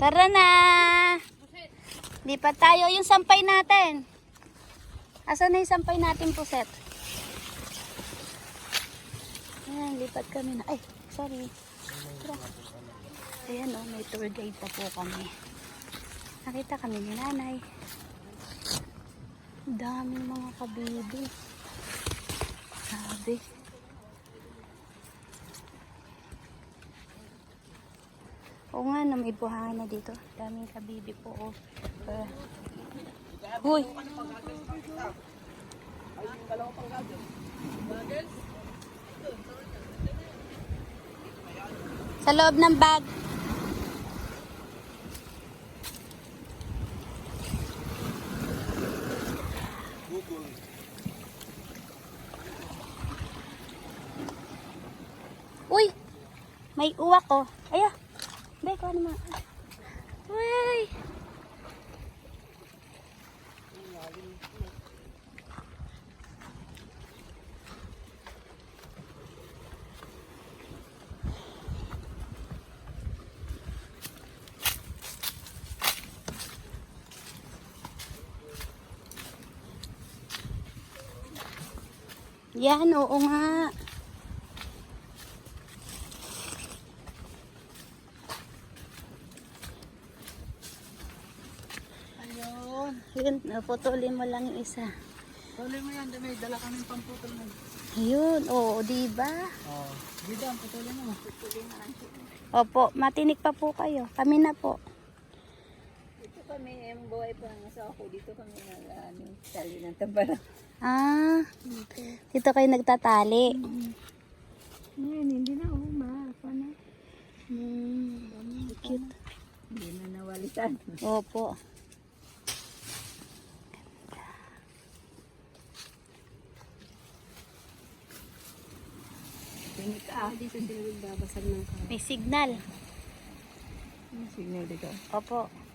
Tara na! Lipat tayo yung sampay natin. Asan na yung sampay natin, Puset? Ayan, lipat kami na. Ay, sorry. Tara. Ayan oh, may tour guide pa po kami. Nakita kami ni nanay. Daming mga kabibi. Sabi. Oo nga, na may buhangin na dito. Daming kabibi po. Oh. Uh, Huy! Sa loob ng bag. Uy! May uwak ko. Aya! Bay, ko naman. Uy! Yan, oo nga. Yun, naputulin mo lang yung isa. Tuloy mo yan. May dala kaming pamputol mo. Ayun, oo, di ba? Oo. Dito, putulin mo. Opo, matinik pa po kayo. Kami na po. Dito kami, yung buhay pa ng asawa ko, dito kami nag, ano, tali ng tambalang. Ah, dito kayo nagtatali. Ngayon, hindi na, oh, ma, na. Hmm, cute. Hindi na nawalitan. Opo. Ah. Dito sila nagbabasag ng kaya. May signal. Signal dito. Opo.